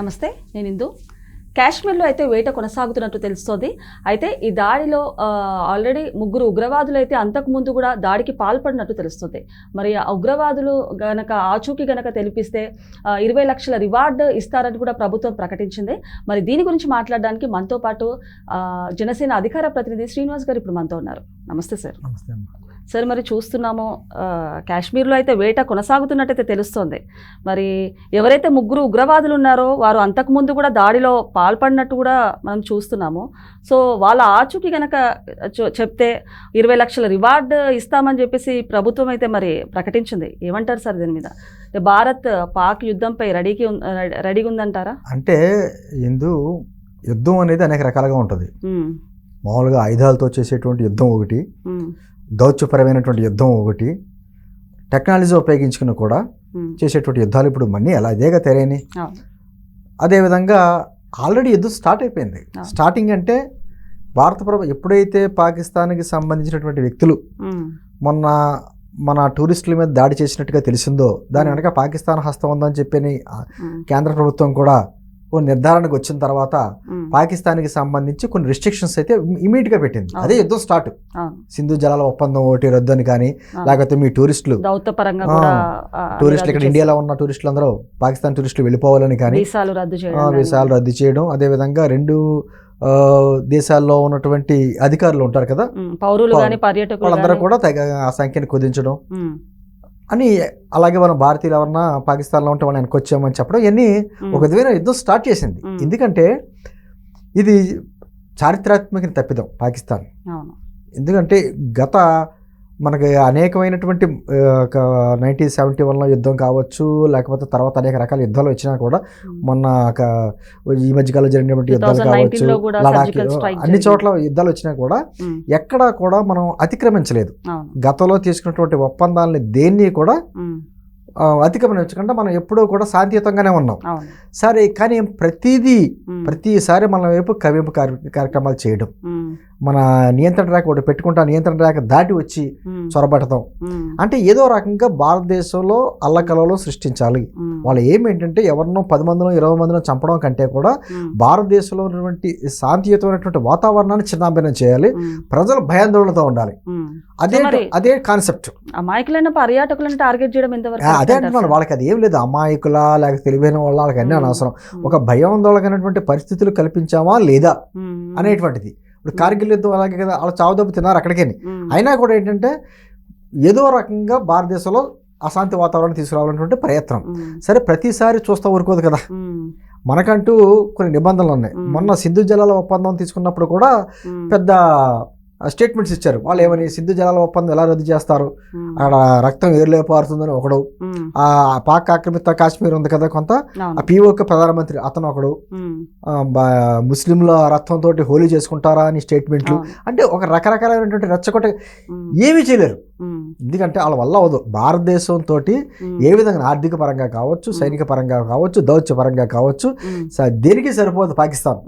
నమస్తే నేను ఇందు. కాశ్మీర్లో అయితే వేట కొనసాగుతున్నట్టు తెలుస్తోంది. అయితే ఈ దాడిలో ఆల్రెడీ ముగ్గురు ఉగ్రవాదులు అయితే అంతకుముందు కూడా దాడికి పాల్పడినట్టు తెలుస్తుంది. మరి ఆ ఉగ్రవాదులు గనక ఆచూకీ గనక తెలిపిస్తే ఇరవై లక్షల రివార్డు ఇస్తారని కూడా ప్రభుత్వం ప్రకటించింది. మరి దీని గురించి మాట్లాడడానికి మనతో పాటు జనసేన అధికార ప్రతినిధి శ్రీనివాస్ గారు ఇప్పుడు మనతో ఉన్నారు. నమస్తే సార్. నమస్తే సార్ మరి చూస్తున్నాము. కాశ్మీర్లో అయితే వేట కొనసాగుతున్నట్టయితే తెలుస్తోంది. మరి ఎవరైతే ముగ్గురు ఉగ్రవాదులు ఉన్నారో వారు అంతకుముందు కూడా దాడిలో పాల్పడినట్టు కూడా మనం చూస్తున్నాము. సో వాళ్ళ ఆచూకీ గనక చె- చెప్తే ఇరవై లక్షల రివార్డ్ ఇస్తామని చెప్పేసి ప్రభుత్వం అయితే మరి ప్రకటించింది. ఏమంటారు సార్ దీని మీద? భారత్ పాక్ యుద్ధంపై రెడీకి రెడీగా ఉందంటారా? అంటే ఎందు యుద్ధం అనేది అనేక రకాలుగా ఉంటుంది. మామూలుగా ఆయుధాలతో చేసేటువంటి యుద్ధం ఒకటి. దౌత్యపరమైనటువంటి యుద్ధం ఒకటి టెక్నాలజీ ఉపయోగించుకుని కూడా చేసేటువంటి యుద్ధాలు ఇప్పుడు మళ్ళీ అలా అదేగా తెరేని. అదేవిధంగా ఆల్రెడీ యుద్ధం స్టార్ట్ అయిపోయింది. స్టార్టింగ్ అంటే భారత ప్రభు ఎప్పుడైతే పాకిస్తాన్కి సంబంధించినటువంటి వ్యక్తులు మొన్న మన టూరిస్టుల మీద దాడి చేసినట్టుగా తెలిసిందో దాని వెనక పాకిస్తాన్ హస్తం ఉందని చెప్పని కేంద్ర ప్రభుత్వం కూడా ఓ నిర్ధారణకు వచ్చిన తర్వాత పాకిస్తాన్కి సంబంధించి కొన్ని రిస్ట్రిక్షన్స్ అయితే ఇమీడియట్గా పెట్టింది. అదే యుద్ధం స్టార్ట్ సింధు జలాల ఒప్పందం ఒకటి రద్దు అని కానీ. లేకపోతే మీ టూరిస్టులు టూరిస్టులు ఇక్కడ ఇండియాలో ఉన్న టూరిస్టులు అందరూ పాకిస్తాన్ టూరిస్టులు వెళ్ళిపోవాలని. కానీ వీసాలు రద్దు చేయడం అదేవిధంగా రెండు దేశాల్లో ఉన్నటువంటి అధికారులు ఉంటారు కదా పౌరులు. కానీ పర్యాటకులు వాళ్ళందరూ కూడా ఆ సంఖ్యను కుదించడం అని అలాగే మన భారతీయులు ఎవరన్నా పాకిస్తాన్లో ఉంటే వాళ్ళని వెనకొచ్చామని చెప్పడం ఇవన్నీ ఒక విధమైన యుద్ధం స్టార్ట్ చేసింది. ఎందుకంటే ఇది చారిత్రాత్మక తప్పిదం పాకిస్తాన్. ఎందుకంటే గత మనకి అనేకమైనటువంటి నైన్టీన్ సెవెంటీ వన్లో యుద్ధం కావచ్చు లేకపోతే తర్వాత అనేక రకాల యుద్ధాలు వచ్చినా కూడా మొన్న ఒక ఈ మధ్యకాలంలో జరిగినటువంటి యుద్ధాలు 2019 కావచ్చు లో కూడా లడాక్ surgical strike అన్ని. చోట్ల యుద్ధాలు వచ్చినా కూడా ఎక్కడా కూడా మనం అతిక్రమించలేదు. గతంలో తీసుకున్నటువంటి ఒప్పందాలని దేన్ని కూడా అతిక్రమించకుండా మనం ఎప్పుడూ కూడా శాంతియుతంగానే ఉన్నాం. సరే కానీ ప్రతిదీ ప్రతిసారి మన వైపు కవింపు కార్య- కార్యక్రమాలు చేయడం. మన నియంత్రణ రేఖ ఒకటి పెట్టుకుంటా నియంత్రణ రేఖ దాటి వచ్చి చొరబడతాం. అంటే ఏదో రకంగా భారతదేశంలో అల్లకలలో సృష్టించాలి. వాళ్ళు ఏమేంటంటే ఎవరినో పది మందిలో ఇరవై మందిలో చంపడం కంటే కూడా భారతదేశంలో ఉన్నటువంటి శాంతియుతమైనటువంటి వాతావరణాన్ని చిన్నాభిన్నం చేయాలి. ప్రజలు భయాందోళనతో ఉండాలి. అదే అదే కాన్సెప్ట్. అమాయకులైన పర్యాటకులను టార్గెట్ చేయడం ఎంతవరకు అదే అంటున్నాను. వాళ్ళకి అది ఏం లేదు. అమాయకుల లేక తెలివైన వాళ్ళ వాళ్ళకి అన్నీ. అనవసరం. ఒక భయాందోళనకైనటువంటి పరిస్థితులు కల్పించామా లేదా అనేటువంటిది. ఇప్పుడు కార్గిల్ యుద్ధం అలాగే కదా అలా చావుదెబ్బ తిన్నారు అక్కడికే అయినా కూడా ఏంటంటే ఏదో రకంగా భారతదేశంలో అశాంతి వాతావరణం తీసుకురావాలన్నటువంటి ప్రయత్నం. సరే ప్రతిసారి చూస్తూ ఊరుకోదు కదా. మనకంటూ కొన్ని నిబంధనలు ఉన్నాయి. మొన్న సింధు జలాల ఒప్పందం తీసుకున్నప్పుడు కూడా పెద్ద స్టేట్మెంట్స్ ఇచ్చారు. వాళ్ళు ఏమని సింధు జలాల ఒప్పందం ఎలా రద్దు చేస్తారు? అక్కడ రక్తం ఏరులే పారుతుందని ఒకడు. ఆ పాక్ ఆక్రమిత కాశ్మీర్ ఉంది కదా కొంత ఆ పీఓకే ప్రధానమంత్రి అతను ఒకడు. ముస్లింల రక్తంతో హోలీ చేసుకుంటారా అని స్టేట్మెంట్లు. అంటే ఒక రకరకాలైనటువంటి రెచ్చగొట్ట ఏమీ చేయలేరు. ఎందుకంటే వాళ్ళ వల్ల అవదు భారతదేశంతో ఏ విధంగా ఆర్థిక పరంగా కావచ్చు సైనిక పరంగా కావచ్చు దౌత్య పరంగా కావచ్చు దేనికి సరిపోదు పాకిస్తాన్.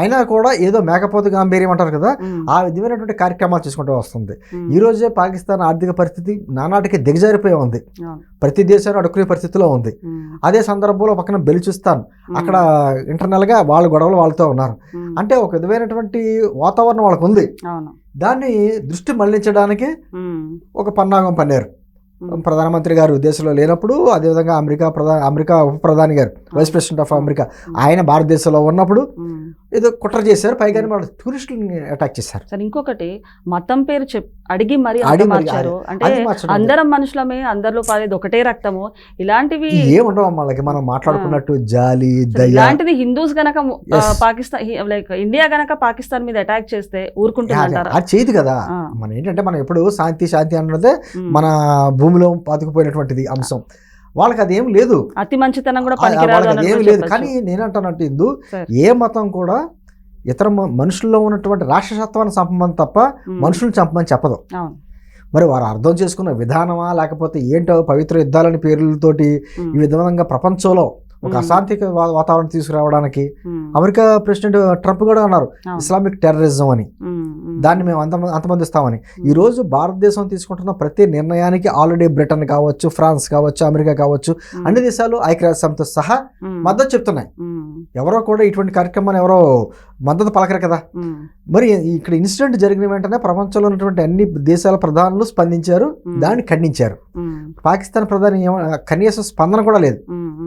అయినా కూడా ఏదో మేకపోతు గాంభీర్యం అంటారు కదా ఆ విధమైనటువంటి కార్యక్రమాలు చేసుకుంటూ వస్తుంది. ఈ రోజే పాకిస్తాన్ ఆర్థిక పరిస్థితి నానాటికి దిగజారిపోయి ఉంది. ప్రతి దేశాన్ని అడుక్కునే పరిస్థితిలో ఉంది. అదే సందర్భంలో పక్కన బెలుచిస్తాన్ అక్కడ ఇంటర్నల్గా వాళ్ళ గొడవలు వాళ్ళతో ఉన్నారు. అంటే ఒక విధమైనటువంటి వాతావరణం వాళ్ళకు ఉంది దాన్ని దృష్టి మళ్ళించడానికి ఒక పన్నాగం పన్నారు. ప్రధానమంత్రి గారు దేశంలో లేనప్పుడు అదేవిధంగా అమెరికా ప్రధాన అమెరికా ఉప ప్రధాని గారు వైస్ ప్రెసిడెంట్ ఆఫ్ అమెరికా ఆయన భారతదేశంలో ఉన్నప్పుడు. ఏదో కుట్ర చేశారు పైగా వాళ్ళు టూరిస్టులని అటాక్ చేశారు. సరే ఇంకొకటి మతం పేరు చెప్ అడిగి మరి మార్చారు. అంటే అందరం మనుషులమే అందరిలో పారేది ఒకటే రక్తము. ఇలాంటివి ఏముండవు వాళ్ళకి మనం మాట్లాడుకున్నట్టు జాలి ఇలాంటిది హిందూస్ గనక. పాకిస్తాన్ లైక్ ఇండియా గనక పాకిస్తాన్ మీద అటాక్ చేస్తే ఊరుకుంటుందంటారా? అది చేయదు కదా. మనం ఏంటంటే మనం ఎప్పుడు శాంతి శాంతి అన్నదే. మన భూమిలో పాతుకుపోయినటువంటిది అంశం. వాళ్ళకి అదేం లేదు. అతి మంచితనం కూడా వాళ్ళకి అదేం లేదు. కానీ నేనంటానంటే ఇందు. ఏ మతం కూడా ఇతర మనుషుల్లో ఉన్నటువంటి రాక్షసత్వాన్ని చంపమని తప్ప మనుషులను చంపమని చెప్పదు. మరి వారు అర్థం చేసుకున్న విధానమా లేకపోతే ఏంటో పవిత్ర యుద్ధాలని పేర్లతోటి ఈ విధంగా ప్రపంచంలో ఒక. అశాంతిక వాతావరణం తీసుకురావడానికి అమెరికా ప్రెసిడెంట్ ట్రంప్ కూడా అన్నారు. ఇస్లామిక్ టెర్రరిజం అని. దాన్ని మేము అంత అంతమందిస్తామని ఉమ్, ఈ రోజు భారతదేశం తీసుకుంటున్న ప్రతి నిర్ణయానికి ఆల్రెడీ బ్రిటన్ కావచ్చు ఫ్రాన్స్ కావచ్చు అమెరికా కావచ్చు అన్ని దేశాలు ఐక్యరాజ్య సహా మద్దతు చెప్తున్నాయి. ఎవరో కూడా ఇటువంటి కార్యక్రమాన్ని ఎవరో మద్దతు పలకరు కదా. మరి ఇక్కడ ఇన్సిడెంట్ జరిగిన వెంటనే ప్రపంచంలో ఉన్నటువంటి అన్ని దేశాల ప్రధానులు స్పందించారు దాన్ని ఖండించారు. పాకిస్తాన్ ప్రధాని కనీసం స్పందన కూడా లేదు.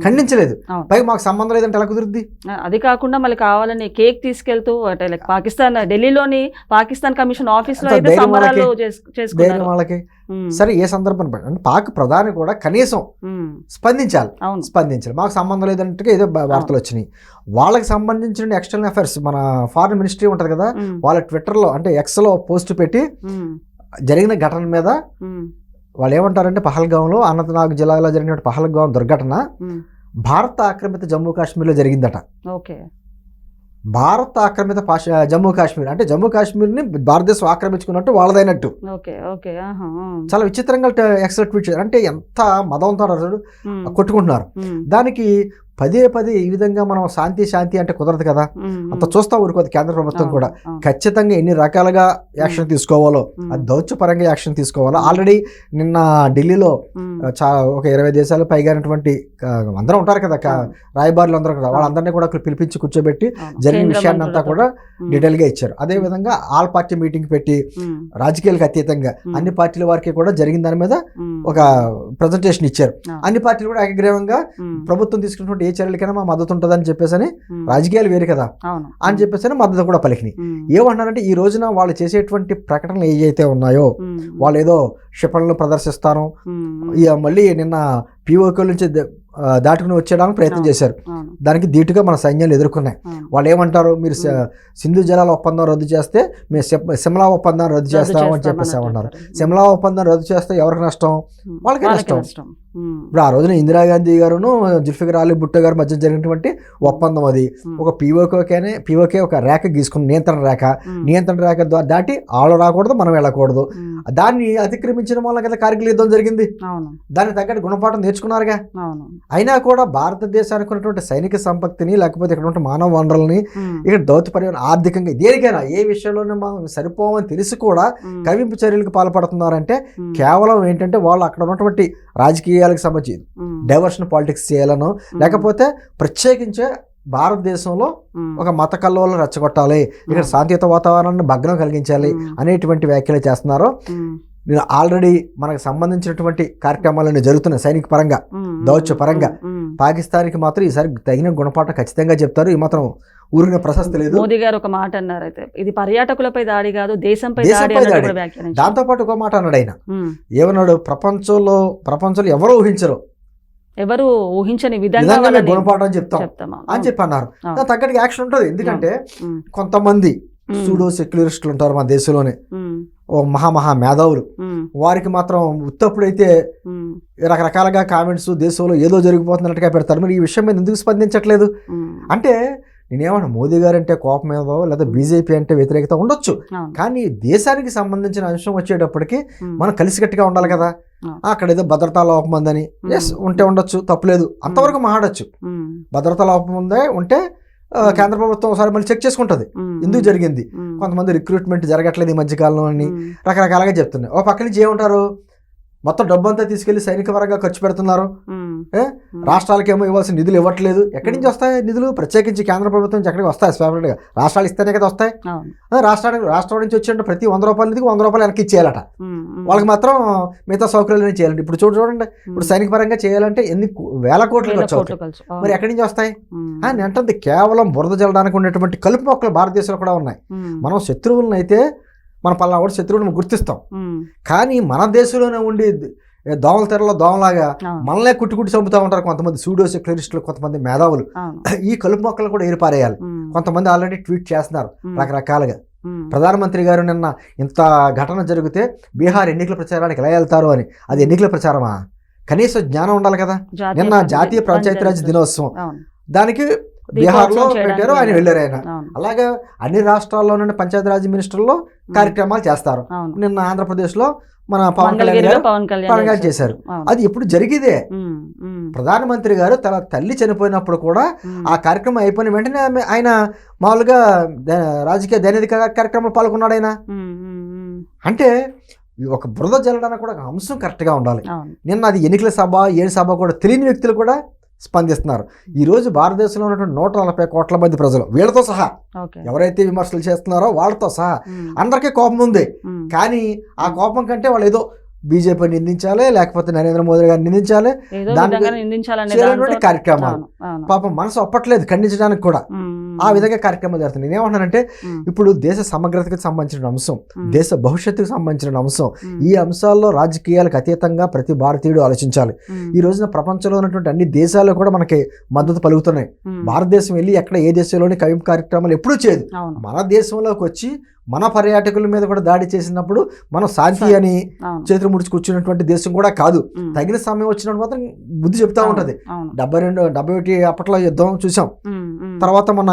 ఖండించలేదు. పైగా మాకు సంబంధం లేదంటే ఎలా కుదురుద్ది? అది కాకుండా మళ్ళీ కావాలని కేక్ తీసుకెళ్తూ అంటే పాకిస్తాన్ ఢిల్లీలోని పాకిస్తాన్ కమిషన్ ఆఫీస్లో అయితే సంబరాలు వాళ్ళకి. చేసుకున్నారు. సరే ఏ సందర్భం అంటే పాక్ ప్రధాని కూడా కనీసం స్పందించాలి. స్పందించాలి. మాకు సంబంధం లేదంటే ఏదో వార్తలు వచ్చినాయి. వాళ్ళకి సంబంధించిన ఎక్స్టర్నల్ అఫైర్స్ మన ఫారిన్ మినిస్ట్రీ ఉంటుంది కదా వాళ్ళ ట్విట్టర్లో అంటే ఎక్స్లో పోస్ట్ పెట్టి జరిగిన ఘటన మీద వాళ్ళు ఏమంటారంటే పహల్గాంలో అనంతనాగ్ జిల్లాలో జరిగిన పహల్గాం దుర్ఘటన భారత ఆక్రమిత జమ్మూ కాశ్మీర్లో జరిగిందట. ఓకే. భారత ఆక్రమిత పాష జమ్మూ కాశ్మీర్. అంటే జమ్మూ కాశ్మీర్ని భారతదేశం ఆక్రమించుకున్నట్టు వాళ్ళదైనట్టు. చాలా విచిత్రంగా ఎక్సల్ ట్వీట్ చేశారు. అంటే ఎంత ఉమ్, కొట్టుకుంటున్నారు. దానికి పదే పదే ఈ విధంగా మనం శాంతి శాంతి అంటే కుదరదు కదా. అంత చూస్తా ఊరుకోదు కేంద్ర ప్రభుత్వం కూడా. ఖచ్చితంగా ఎన్ని రకాలుగా యాక్షన్ తీసుకోవాలో అది దౌత్యపరంగా యాక్షన్ తీసుకోవాలో. ఆల్రెడీ నిన్న ఢిల్లీలో ఉమ్, ఆ, చా ఒక ఇరవై దేశాలు పైగానటువంటి అందరూ ఉంటారు కదా రాయబారులు అందరూ కూడా. వాళ్ళందరినీ కూడా అక్కడ పిలిపించి కూర్చోబెట్టి. జరిగిన విషయాన్ని అంతా. కూడా ఉమ్, డీటెయిల్గా ఇచ్చారు. అదే విధంగా ఆల్ పార్టీ మీటింగ్ పెట్టి రాజకీయాలకు అతీతంగా అన్ని పార్టీల వారికి కూడా జరిగిన దాని మీద ఒక ప్రజెంటేషన్ ఇచ్చారు. అన్ని పార్టీలు కూడా ఏకగ్రీవంగా ప్రభుత్వం తీసుకున్నటువంటి ఏ చర్యలకైనా మా మద్దతు ఉంటుందని చెప్పేసి అని రాజకీయాలు వేరు కదా. అని చెప్పేసి అని మద్దతు కూడా పలికినాయి. ఏమంటారంటే ఈ రోజున వాళ్ళు చేసేటువంటి ప్రకటనలు ఏవైతే ఉన్నాయో వాళ్ళు ఏదో క్షిపణులను ప్రదర్శిస్తాను మళ్ళీ నిన్న పిఓకే నుంచి దాటుకుని వచ్చేయడానికి ప్రయత్నం. చేశారు. దానికి ధీటుగా మన సైన్యాలు ఎదుర్కొన్నాయి. వాళ్ళు ఏమంటారు? మీరు సింధు జలాల ఒప్పందం రద్దు చేస్తే మేము సిమ్- సిమ్లా ఒప్పందం రద్దు చేస్తామని చెప్పేసి ఏమన్నారు సిమ్లా ఒప్పందం రద్దు చేస్తే ఎవరికి నష్టం? వాళ్ళకే నష్టం. ఇప్పుడు ఆ రోజున ఇందిరాగాంధీ గారును జుల్ఫికర్ అలీ భుట్టో గారి మధ్య జరిగినటువంటి ఒప్పందం అది. ఒక పీఓకేనే పీఓకే ఒక రేఖ గీసుకుని నియంత్రణ రేఖ. నియంత్రణ రేఖ ద్వారా దాటి వాళ్ళు రాకూడదు మనం వెళ్ళకూడదు. దాన్ని అతిక్రమించిన వల్ల కదా కార్గిల్ యుద్ధం జరిగింది. దానికి తగ్గట్టు గుణపాఠం నేర్చుకున్నారుగా. అయినా కూడా భారతదేశానికి ఉన్నటువంటి సైనిక సంపత్తిని లేకపోతే ఇక్కడ ఉన్న మానవ వనరుల్ని ఇక్కడ దౌత్యపరమైన ఆర్థికంగా దేనికైనా ఏ విషయంలోనే మనం సరిపోమని తెలిసి కూడా కవింపు చర్యలకు పాల్పడుతున్నారంటే కేవలం ఏంటంటే వాళ్ళు అక్కడ ఉన్నటువంటి రాజకీయాలకు సంబంధించి డైవర్షన్ పాలిటిక్స్ చేయాలనో లేకపోతే ప్రత్యేకించే భారతదేశంలో ఒక మత కల్లోలను రెచ్చగొట్టాలి ఇక్కడ శాంతియుత వాతావరణాన్ని భగ్నం కలిగించాలి అనేటువంటి వ్యాఖ్యలు చేస్తున్నారు నేను ఆల్రెడీ మనకు సంబంధించినటువంటి కార్యక్రమాలన్నీ జరుగుతున్నాయి సైనిక పరంగా దౌత్య పరంగా. పాకిస్తాన్కి మాత్రం ఈసారి తగిన గుణపాఠం ఖచ్చితంగా చెప్తారు. ఈ మాత్రం ఊరిన ప్రశస్తి లేదు. మోదీ గారు ఒక మాట అన్నారు అయితే. ఇది పర్యాటకులపై దాడి కాదు దేశంపై దాడి దాంతోపాటు ఒక మాట అన్నాడు ఆయన. ఏమన్నాడు? ప్రపంచంలో ప్రపంచంలో ఎవరో ఊహించరు. ఎవరు ఊహించని విధంగా గుణపాఠం చెప్తాం అని చెప్పి అన్నారు. తగ్గట్టుగా యాక్షన్ ఉంటుంది. ఎందుకంటే కొంతమంది సూడో సెక్యులరిస్టులు ఉంటారు మన దేశంలోనే. ఓ మహా మహా మేధావులు వారికి మాత్రం ఉత్తప్పుడైతే రకరకాలుగా కామెంట్స్ దేశంలో ఏదో జరిగిపోతున్నట్టుగా పెడతారు. మరి ఈ విషయం మీద ఎందుకు స్పందించట్లేదు? అంటే నేనేమన్నా మోదీ గారు అంటే కోపం ఏదో లేదా బీజేపీ అంటే వ్యతిరేకత ఉండొచ్చు. కానీ దేశానికి సంబంధించిన అంశం వచ్చేటప్పటికి మనం కలిసికట్టుగా ఉండాలి కదా. అక్కడ ఏదో భద్రతా లోపం ఉందని. ఎస్. ఉంటే ఉండొచ్చు తప్పులేదు. అంతవరకు మాట్లాడచ్చు ఉమ్, భద్రతా లోపం ఉందే ఉంటే. కేంద్ర ప్రభుత్వం ఒకసారి మళ్ళీ చెక్ చేసుకుంటది. ఎందుకు జరిగింది? కొంతమంది రిక్రూట్మెంట్ జరగట్లేదు ఈ మధ్యకాలంలో అని రకరకాలుగా చెప్తున్నాయి. ఓ పక్క నుంచి ఏమంటారు? మొత్తం డబ్బంతా తీసుకెళ్ళి సైనిక పరంగా ఖర్చు పెడుతున్నారు. రాష్ట్రాలకేమో ఇవ్వాల్సిన నిధులు ఇవ్వట్లేదు. ఎక్కడి నుంచి వస్తాయి నిధులు? ప్రత్యేకించి కేంద్ర ప్రభుత్వం నుంచి ఎక్కడికి వస్తాయి? స్పెషల్గా రాష్ట్రాలు ఇస్తేనే కదా వస్తాయి. రాష్ట్రానికి రాష్ట్రం నుంచి వచ్చే ప్రతి వంద రూపాయల నిధికి వంద రూపాయలు వెనక్కి ఇచ్చేయాలట. వాళ్ళకి మాత్రం మిగతా సౌకర్యాలు చేయాలంటే. ఇప్పుడు చూడు చూడండి. ఇప్పుడు సైనిక పరంగా చేయాలంటే ఎన్ని వేల కోట్లు ఖర్చు అవుతాయి. మరి ఎక్కడి నుంచి వస్తాయి? అని అంటుంది కేవలం బురద జల్లడానికి ఉండేటువంటి కలుపు మొక్కలు భారతదేశంలో కూడా ఉన్నాయి. మనం శత్రువులను అయితే మన పలానా కూడా శత్రువులను గుర్తిస్తాం. కానీ మన దేశంలోనే ఉండి దోమల తెరలో దోమలాగా మనలే కుట్టి కుట్టి చంపుతూ ఉంటారు కొంతమంది సూడో సెక్యులరిస్టులు కొంతమంది మేధావులు. ఈ కలుపు మొక్కలు కూడా ఏరిపారేయాలి. కొంతమంది ఆల్రెడీ ట్వీట్ చేస్తున్నారు రకరకాలుగా. ప్రధానమంత్రి గారు నిన్న ఇంత ఘటన జరిగితే బీహార్ ఎన్నికల ప్రచారానికి ఎలా వెళ్తారు అని. అది ఎన్నికల ప్రచారమా? కనీసం జ్ఞానం ఉండాలి కదా. నిన్న జాతీయ పంచాయతీరాజ్ దినోత్సవం. దానికి బీహార్లో పెట్టారు ఆయన వెళ్ళారు ఆయన. అలాగే అన్ని రాష్ట్రాల్లో నుండి పంచాయతీరాజ్ మినిస్టర్లో కార్యక్రమాలు చేస్తారు. నిన్న ఆంధ్రప్రదేశ్లో మన పవన్ కళ్యాణ్ గారు పవన్ కళ్యాణ్ చేశారు. అది ఎప్పుడు జరిగిదే. ప్రధానమంత్రి గారు తన తల్లి చనిపోయినప్పుడు కూడా ఆ కార్యక్రమం అయిపోయిన వెంటనే ఆయన మామూలుగా రాజకీయ దైనందిక కార్యక్రమంలో పాల్గొన్నాడు ఆయన. అంటే ఒక బురద జల్లడానికి కూడా అంశం కరెక్ట్గా ఉండాలి. నిన్న అది ఎన్నికల సభ ఏ సభ కూడా తెలియని వ్యక్తులు కూడా స్పందిస్తున్నారు. ఈ రోజు భారతదేశంలో ఉన్నటువంటి నూట నలభై కోట్ల మంది ప్రజలు వీళ్ళతో సహా ఎవరైతే విమర్శలు చేస్తున్నారో వాళ్ళతో సహా అందరికీ కోపం ఉంది. కానీ ఆ కోపం కంటే వాళ్ళు ఏదో బీజేపీ నిందించాలి లేకపోతే నరేంద్ర మోదీ గారిని నిందించాలి. దాని కార్యక్రమాలు. పాపం మనసు ఒప్పట్లేదు ఖండించడానికి కూడా. ఆ విధంగా కార్యక్రమాలు జరుగుతుంది నేనేమంటానంటే ఉమ్, ఇప్పుడు దేశ సమగ్రతకు సంబంధించిన అంశం దేశ భవిష్యత్తుకు సంబంధించిన అంశం ఈ అంశాల్లో రాజకీయాలకు అతీతంగా ప్రతి భారతీయుడు ఆలోచించాలి. ఈ రోజున ప్రపంచంలో ఉన్నటువంటి అన్ని దేశాలు కూడా మనకి మద్దతు పలుకుతున్నాయి. భారతదేశం వెళ్ళి ఎక్కడ ఏ దేశంలోని కవి కార్యక్రమాలు ఎప్పుడూ చేయదు. మన దేశంలోకి వచ్చి మన పర్యాటకుల మీద కూడా దాడి చేసినప్పుడు మనం శాంతి అని చేతులు ముడిచి కూర్చున్నటువంటి దేశం కూడా కాదు. తగిన సమయం వచ్చినప్పుడు మాత్రం బుద్ధి చెప్తా ఉంటది. డెబ్బై రెండు డెబ్బై ఒకటి అప్పట్లో యుద్ధం చూసాం. తర్వాత మన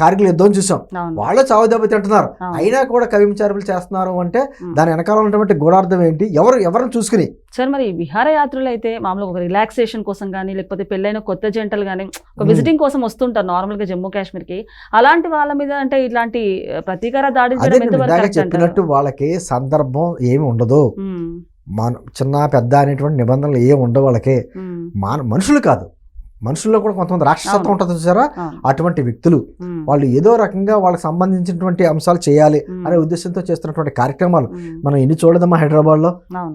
కార్గిల్ యుద్ధం చూసాం. వాళ్ళే చావు దెబ్బ తింటున్నారు. అయినా కూడా కవించారులు చేస్తున్నారు అంటే. దాని వెనకాల ఉన్నటువంటి గూఢార్థం ఏంటి? ఎవరు ఎవరిని చూసుకుని? సార్ మరి విహారయాత్రలు అయితే మామూలుగా ఒక రిలాక్సేషన్ కోసం కానీ లేకపోతే పెళ్ళైన కొత్త జంటలు కానీ ఒక. విజిటింగ్ కోసం వస్తుంటారు నార్మల్గా జమ్మూ కాశ్మీర్కి అలాంటి వాళ్ళ మీద అంటే ఇలాంటి ప్రతీకార దాడి చెప్పినట్టు? వాళ్ళకి సందర్భం ఏమి ఉండదు. మన చిన్న పెద్ద అనేటువంటి నిబంధనలు ఏమి ఉండవు వాళ్ళకి. మాన మనుషులు కాదు. మనుషుల్లో కూడా కొంతమంది రాక్షసత్వం. ఉంటుంది చూసారా? అటువంటి వ్యక్తులు. వాళ్ళు ఏదో రకంగా వాళ్ళకి సంబంధించినటువంటి అంశాలు చేయాలి అనే ఉద్దేశంతో చేస్తున్నటువంటి కార్యక్రమాలు. మనం ఎన్ని చూడదమ్మా హైదరాబాద్లో? అవును.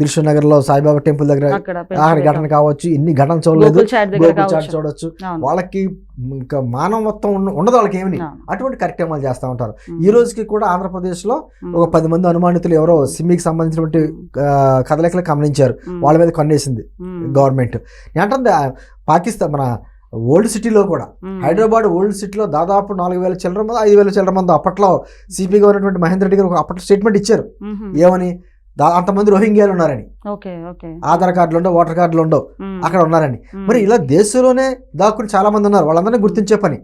దిల్షు నగర్లో సాయిబాబా టెంపుల్ దగ్గర ఆఖరి ఘటన కావచ్చు ఇన్ని ఘటన చూడలేదు. చూడొచ్చు. అవును, వాళ్ళకి ఇంకా మానవత్వం ఉండదు వాళ్ళకి ఏమి అటువంటి కార్యక్రమాలు చేస్తూ ఉంటారు. ఈ రోజుకి కూడా ఆంధ్రప్రదేశ్లో మ్మ్, ఒక పది మంది అనుమానితులు ఎవరో సిమ్మికి సంబంధించినటువంటి కదలికలు గమనించారు. వాళ్ళ మీద కొన్నేసింది గవర్నమెంట్. ఏంటంటే పాకిస్తాన్ మన ఓల్డ్ సిటీలో కూడా. హైదరాబాద్ ఓల్డ్ సిటీలో దాదాపు నాలుగు వేల చిల్లర మంది ఐదు వేల చిల్లర మంది అప్పట్లో సిపిగా ఉన్నటువంటి మహేందర్ రెడ్డి గారు ఒక అప్పట్లో స్టేట్మెంట్ ఇచ్చారు. ఏమని? అంతమంది రోహింగ్యాలు ఉన్నారని. ఆధార్ కార్డులు ఉండవు ఓటర్ కార్డులు ఉండవు. అక్కడ ఉన్నారని. మరి ఇలా దేశంలోనే దాక్కుని చాలా మంది ఉన్నారు. వాళ్ళందరినీ గుర్తించే పని.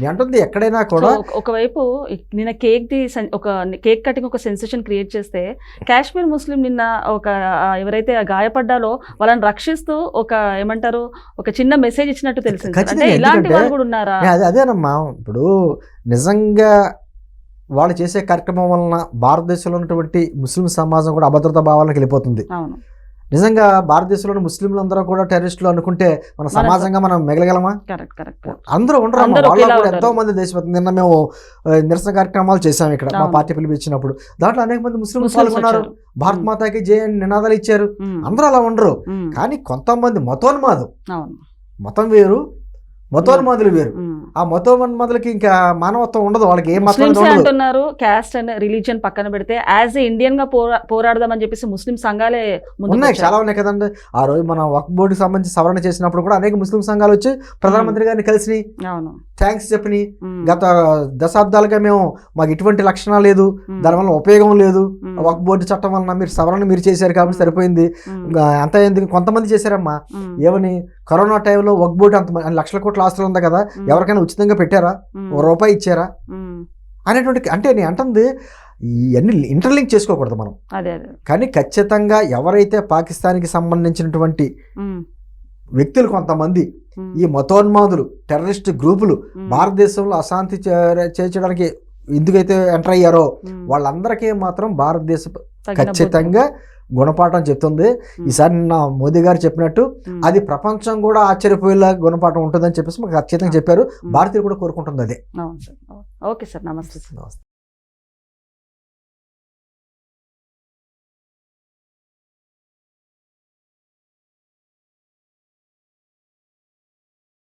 నేను అంటుంది ఎక్కడైనా కూడా ఒకవైపు నిన్న కేక్ ది ఒక కేక్ కటింగ్ ఒక సెన్సేషన్ క్రియేట్ చేస్తే కాశ్మీర్ ముస్లిం నిన్న ఒక ఎవరైతే గాయపడ్డాలో వాళ్ళని రక్షిస్తూ ఒక ఏమంటారు ఒక చిన్న మెసేజ్ ఇచ్చినట్టు తెలిసింది. అదేనమ్మా ఇప్పుడు నిజంగా వాళ్ళు చేసే కార్యక్రమం వలన భారతదేశంలో ఉన్నటువంటి ముస్లిం సమాజం కూడా అభద్రతా భావాలకు వెళ్ళిపోతుంది. నిజంగా భారతదేశంలోని ముస్లింలందరూ కూడా టెర్రరిస్టులు అనుకుంటే మన సమాజంగా మనం మిగలగలమా? అందరూ ఉండరు కూడా. ఎంతో మంది దేశభక్తి నిన్న మేము నిరసన కార్యక్రమాలు చేశాం ఇక్కడ మా. పార్టీ పిలిపించినప్పుడు. దాంట్లో అనేక మంది పాల్గొన్నారు వచ్చారు. భారత్. మాతాకి జయ నినాదాలు ఇచ్చారు. అందరూ అలా ఉండరు. కానీ కొంతమంది మతోన్మాదం మతం వేరు మతోన్మాదులు వేరు. ఆ మతోన్మాదులకి ఇంకా మానవత్వం ఉండదు వాళ్ళకి ఏ మతం అంటున్నారు? క్యాస్ట్ అండ్ రిలీజియన్ పక్కన పెడితే యాజ్ ఏ ఇండియన్గా పోరా పోరాడదామని చెప్పేసి ముస్లిం సంఘాలే ఉన్నాయి. చాలా ఉన్నాయి కదండి. ఆ రోజు మన వక్ బోర్డుకి సంబంధించి సవరణ చేసినప్పుడు కూడా అనేక ముస్లిం సంఘాలు వచ్చి ప్రధానమంత్రి గారిని కలిసి అవును. థ్యాంక్స్ చెప్పని. గత దశాబ్దాలుగా మేము మాకు ఎటువంటి లక్షణాలు లేదు. దానివల్ల ఉపయోగం లేదు. వక్ బోర్డు చట్టం వలన మీరు సవరణ మీరు చేశారు కాబట్టి. సరిపోయింది అంత ఎందుకు కొంతమంది చేశారమ్మా మ్మ్. ఏమని కరోనా టైంలో వక్ బోర్డు అంత లక్షల కోట్ల ఆస్తులు ఉంది కదా. ఎవరికైనా ఉచితంగా పెట్టారా. ఓ రూపాయి ఇచ్చారా. అనేటువంటి అంటే నేను అంటుంది ఇవన్నీ ఇంటర్లింక్ చేసుకోకూడదు మనం కానీ ఖచ్చితంగా ఎవరైతే పాకిస్తాన్కి సంబంధించినటువంటి. వ్యక్తులు కొంతమంది. ఈ మతోన్మాదులు టెర్రరిస్ట్ గ్రూపులు. భారతదేశంలో అశాంతి చేర్చడానికి ఎందుకైతే ఎంటర్ అయ్యారో. వాళ్ళందరికీ మాత్రం భారతదేశ ఖచ్చితంగా గుణపాఠం చెప్తుంది. ఈసారి నిన్న మోదీ గారు చెప్పినట్టు. అది ప్రపంచం కూడా ఆశ్చర్యపోయేలా గుణపాఠం ఉంటుందని చెప్పేసి మాకు ఖచ్చితంగా చెప్పారు. భారతీయులు కూడా కోరుకుంటుంది అదే ఓకే సార్ నమస్తే సార్ నమస్తే